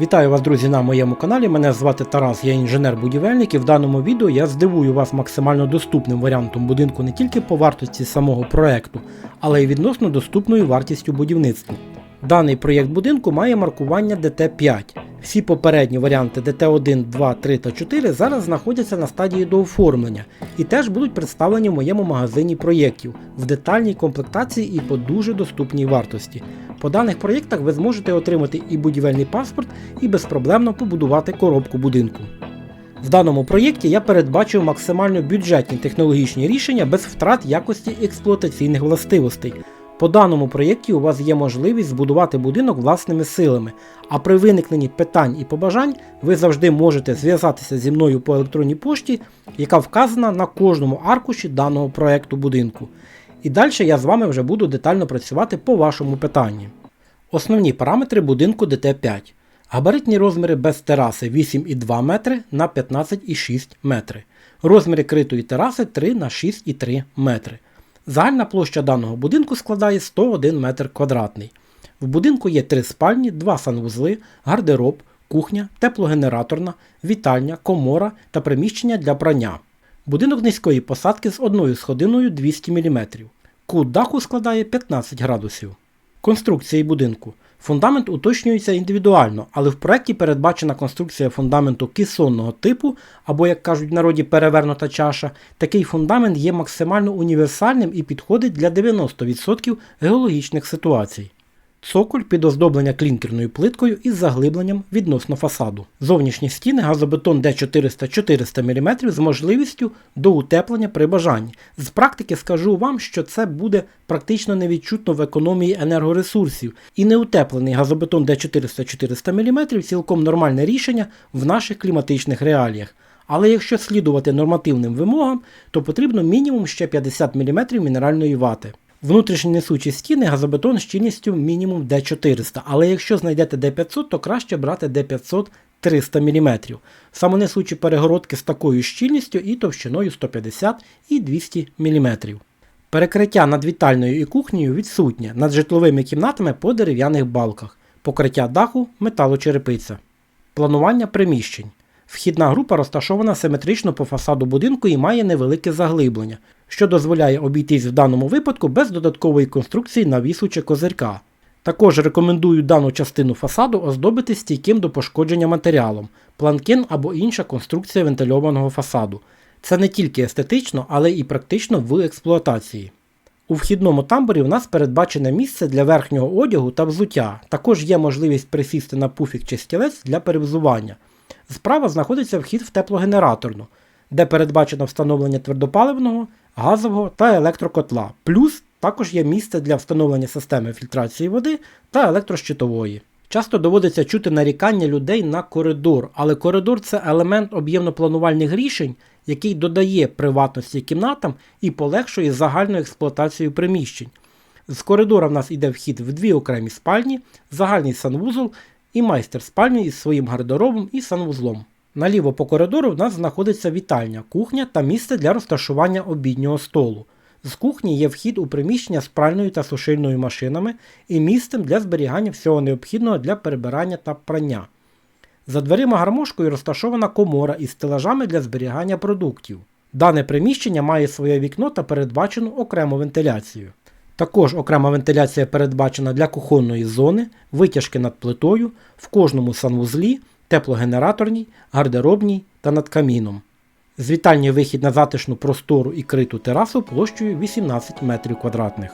Вітаю вас, друзі, на моєму каналі. Мене звати Тарас, я інженер-будівельник і в даному відео я здивую вас максимально доступним варіантом будинку не тільки по вартості самого проекту, але й відносно доступною вартістю будівництва. Даний проєкт будинку має маркування ДТ5. Всі попередні варіанти ДТ1, 2, 3 та 4 зараз знаходяться на стадії дооформлення і теж будуть представлені в моєму магазині проєктів в детальній комплектації і по дуже доступній вартості. По даних проєктах ви зможете отримати і будівельний паспорт, і безпроблемно побудувати коробку будинку. В даному проєкті я передбачив максимально бюджетні технологічні рішення без втрат якості експлуатаційних властивостей. По даному проєкті у вас є можливість збудувати будинок власними силами, а при виникненні питань і побажань ви завжди можете зв'язатися зі мною по електронній пошті, яка вказана на кожному аркуші даного проєкту будинку. І далі я з вами вже буду детально працювати по вашому питанні. Основні параметри будинку ДТ5. Габаритні розміри без тераси 8,2 метри на 15,6 метри. Розміри критої тераси 3 на 6,3 метри. Загальна площа даного будинку складає 101 метр квадратний. В будинку є три спальні, два санвузли, гардероб, кухня, теплогенераторна, вітальня, комора та приміщення для прання. Будинок низької посадки з одною сходиною 200 мм. Кут даху складає 15 градусів. Конструкції будинку. Фундамент уточнюється індивідуально, але в проєкті передбачена конструкція фундаменту кисонного типу, або, як кажуть в народі, перевернута чаша. Такий фундамент є максимально універсальним і підходить для 90% геологічних ситуацій. Цоколь під оздоблення клінкерною плиткою із заглибленням відносно фасаду. Зовнішні стіни газобетон D400 400 мм з можливістю до утеплення при бажанні. З практики скажу вам, що це буде практично невідчутно в економії енергоресурсів, і неутеплений газобетон D400 400 мм цілком нормальне рішення в наших кліматичних реаліях. Але якщо слідувати нормативним вимогам, то потрібно мінімум ще 50 мм мінеральної вати. Внутрішні несучі стіни газобетон з щільністю мінімум D400, але якщо знайдете D500, то краще брати D500 300 мм. Самонесучі перегородки з такою щільністю і товщиною 150 і 200 мм. Перекриття над вітальною і кухнею відсутнє, над житловими кімнатами по дерев'яних балках, покриття даху металочерепиця. Планування приміщень. Вхідна група розташована симетрично по фасаду будинку і має невелике заглиблення, що дозволяє обійтись в даному випадку без додаткової конструкції навісу чи козирка. Також рекомендую дану частину фасаду оздобити стійким до пошкодження матеріалом, планкин або інша конструкція вентильованого фасаду. Це не тільки естетично, але і практично в експлуатації. У вхідному тамбурі у нас передбачене місце для верхнього одягу та взуття. Також є можливість присісти на пуфік чи стілець для перевзування. Справа знаходиться вхід в теплогенераторну, де передбачено встановлення твердопаливного, газового та електрокотла. Плюс також є місце для встановлення системи фільтрації води та електрощитової. Часто доводиться чути нарікання людей на коридор, але коридор це елемент об'ємно-планувальних рішень, який додає приватності кімнатам і полегшує загальну експлуатацію приміщень. З коридора в нас йде вхід в дві окремі спальні, загальний санвузол і майстер спальні із своїм гардеробом і санвузлом. Наліво по коридору в нас знаходиться вітальня, кухня та місце для розташування обіднього столу. З кухні є вхід у приміщення з пральною та сушильною машинами і місцем для зберігання всього необхідного для перебирання та прання. За дверима гармошкою розташована комора із стелажами для зберігання продуктів. Дане приміщення має своє вікно та передбачену окрему вентиляцію. Також окрема вентиляція передбачена для кухонної зони, витяжки над плитою, в кожному санвузлі, теплогенераторній, гардеробній та над каміном. З вітальні вихід на затишну простору і криту терасу площею 18 метрів квадратних.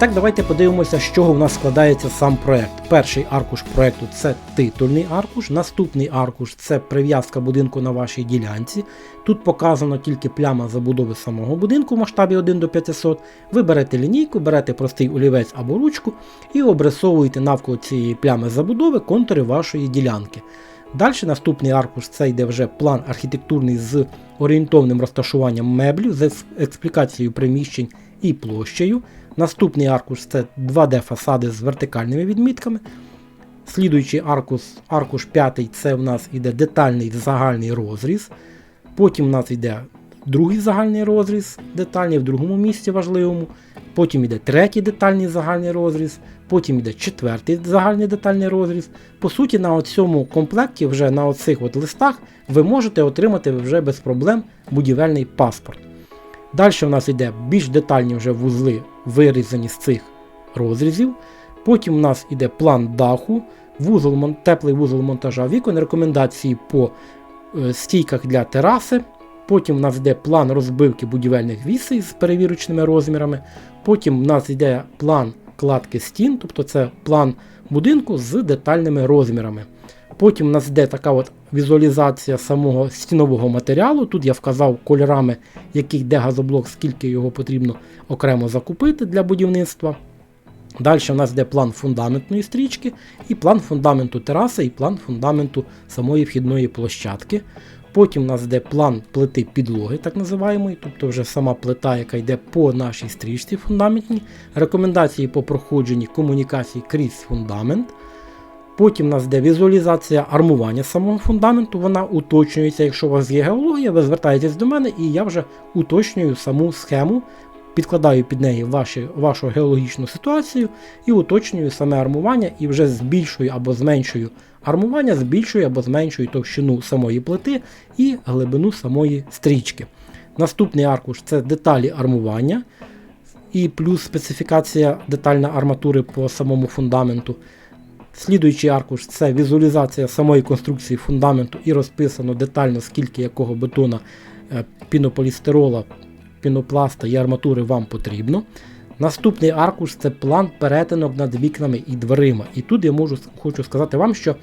Так, давайте подивимося, з чого в нас складається сам проект. Перший аркуш проекту це титульний аркуш, наступний аркуш це прив'язка будинку на вашій ділянці. Тут показано тільки пляма забудови самого будинку в масштабі 1 до 500. Ви берете лінійку, берете простий олівець або ручку і обрисовуєте навколо цієї плями забудови контури вашої ділянки. Далі наступний аркуш це йде вже план архітектурний з орієнтовним розташуванням меблів, з експлікацією приміщень і площею. Наступний аркуш це 2D-фасади з вертикальними відмітками. Слідуючий аркуш, аркуш 5 це в нас йде детальний загальний розріз. Потім у нас йде другий загальний розріз, детальний в другому місці важливому. Потім йде третій детальний загальний розріз, потім йде четвертий загальний детальний розріз. По суті, на цьому комплекті, вже на оцих от листах, ви можете отримати вже без проблем будівельний паспорт. Далі у нас йде більш детальні вже вузли, вирізані з цих розрізів. Потім у нас йде план даху, вузол, теплий вузол монтажа вікон, рекомендації по е, стійках для тераси. Потім у нас йде план розбивки будівельних вісей з перевірочними розмірами. Потім у нас йде план кладки стін, тобто це план будинку з детальними розмірами. Потім у нас йде така от візуалізація самого стінового матеріалу. Тут я вказав кольорами, який де газоблок, скільки його потрібно окремо закупити для будівництва. Далі у нас йде план фундаментної стрічки, і план фундаменту тераси, і план фундаменту самої вхідної площадки. Потім у нас йде план плити підлоги, так називаємо, тобто вже сама плита, яка йде по нашій стрічці фундаментній. Рекомендації по проходженні комунікації крізь фундамент. Потім у нас йде візуалізація армування самого фундаменту, вона уточнюється. Якщо у вас є геологія, ви звертаєтесь до мене і я вже уточнюю саму схему, підкладаю під неї ваші, вашу геологічну ситуацію і уточнюю саме армування і вже збільшую або зменшую армування, збільшую або зменшую товщину самої плити і глибину самої стрічки. Наступний аркуш це деталі армування. І плюс специфікація детальна арматури по самому фундаменту. Слідуючий аркуш це візуалізація самої конструкції фундаменту і розписано детально, скільки якого бетона, е, пінополістирола, пінопласта і арматури вам потрібно. Наступний аркуш це план перетинок над вікнами і дверима. І тут я можу хочу сказати вам, що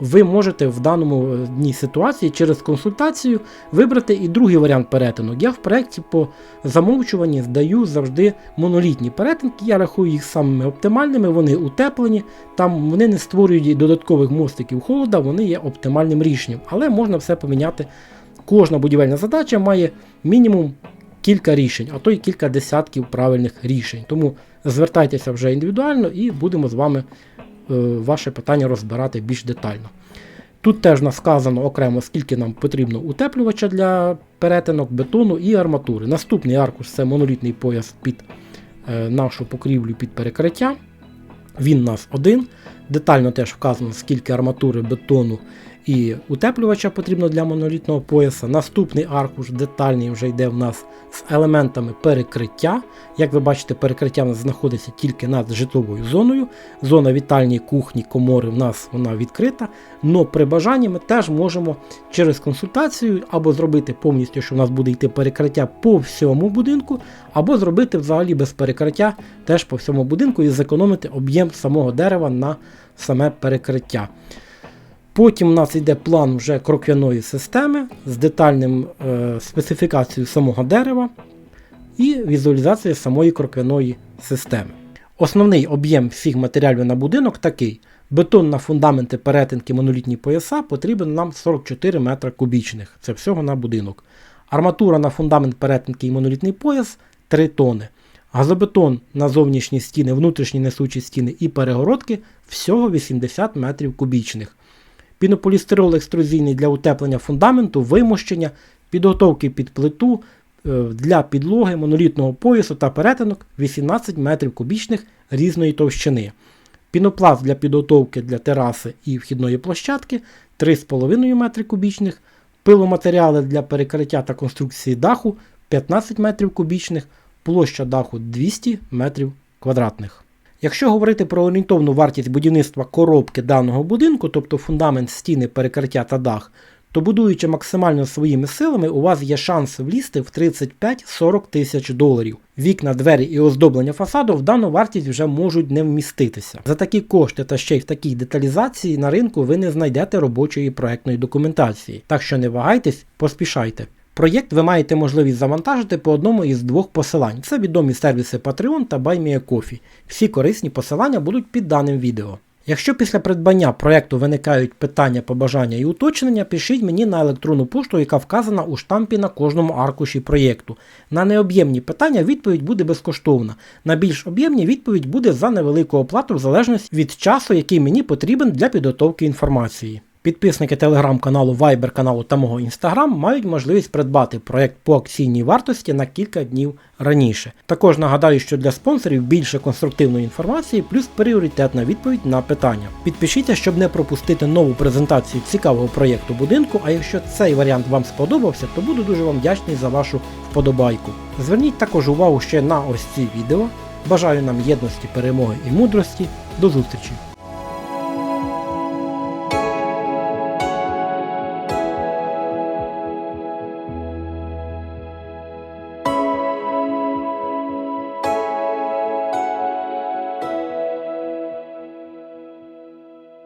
ви можете в даному дні ситуації через консультацію вибрати і другий варіант перетинок. Я в проєкті по замовчуванні здаю завжди монолітні перетинки. Я рахую їх самими оптимальними, вони утеплені, там вони не створюють додаткових мостиків холода, вони є оптимальним рішенням. Але можна все поміняти. Кожна будівельна задача має мінімум кілька рішень, а то й кілька десятків правильних рішень. Тому звертайтеся вже індивідуально і будемо з вами е, ваше питання розбирати більш детально. Тут теж нас сказано окремо, скільки нам потрібно утеплювача для перетинок, бетону і арматури. Наступний аркуш це монолітний пояс під е, нашу покрівлю під перекриття. Він у нас один. Детально теж вказано, скільки арматури, бетону і утеплювача потрібно для монолітного пояса. Наступний аркуш детальний вже йде в нас з елементами перекриття. Як ви бачите, перекриття в нас знаходиться тільки над житловою зоною. Зона вітальні кухні, комори в нас вона відкрита. Но при бажанні ми теж можемо через консультацію або зробити повністю, що в нас буде йти перекриття по всьому будинку, або зробити взагалі без перекриття теж по всьому будинку і зекономити об'єм самого дерева на саме перекриття. Потім у нас йде план вже кроквяної системи з детальним е, специфікацією самого дерева і візуалізацією самої кроквяної системи. Основний об'єм всіх матеріалів на будинок такий. Бетон на фундаменти перетинки монолітні пояса потрібен нам 44 метра кубічних. Це всього на будинок. Арматура на фундамент перетинки і монолітний пояс 3 тони. Газобетон на зовнішні стіни, внутрішні несучі стіни і перегородки всього 80 метрів кубічних пінополістирол екструзійний для утеплення фундаменту, вимощення, підготовки під плиту е, для підлоги монолітного поясу та перетинок 18 метрів кубічних різної товщини. Пінопласт для підготовки для тераси і вхідної площадки 3,5 метри кубічних, пиломатеріали для перекриття та конструкції даху 15 метрів кубічних, площа даху 200 метрів квадратних. Якщо говорити про орієнтовну вартість будівництва коробки даного будинку, тобто фундамент, стіни, перекриття та дах, то будуючи максимально своїми силами, у вас є шанс влізти в 35-40 тисяч доларів. Вікна, двері і оздоблення фасаду в дану вартість вже можуть не вміститися. За такі кошти та ще й в такій деталізації на ринку ви не знайдете робочої проектної документації. Так що не вагайтесь, поспішайте. Проєкт ви маєте можливість завантажити по одному із двох посилань. Це відомі сервіси Patreon та BuyMeACoffee. Всі корисні посилання будуть під даним відео. Якщо після придбання проєкту виникають питання, побажання і уточнення, пишіть мені на електронну пошту, яка вказана у штампі на кожному аркуші проєкту. На необ'ємні питання відповідь буде безкоштовна. На більш об'ємні відповідь буде за невелику оплату в залежності від часу, який мені потрібен для підготовки інформації. Підписники телеграм-каналу, Viber каналу та мого інстаграм мають можливість придбати проект по акційній вартості на кілька днів раніше. Також нагадаю, що для спонсорів більше конструктивної інформації, плюс пріоритетна відповідь на питання. Підпишіться, щоб не пропустити нову презентацію цікавого проєкту будинку. А якщо цей варіант вам сподобався, то буду дуже вам вдячний за вашу вподобайку. Зверніть також увагу ще на ось ці відео. Бажаю нам єдності, перемоги і мудрості. До зустрічі!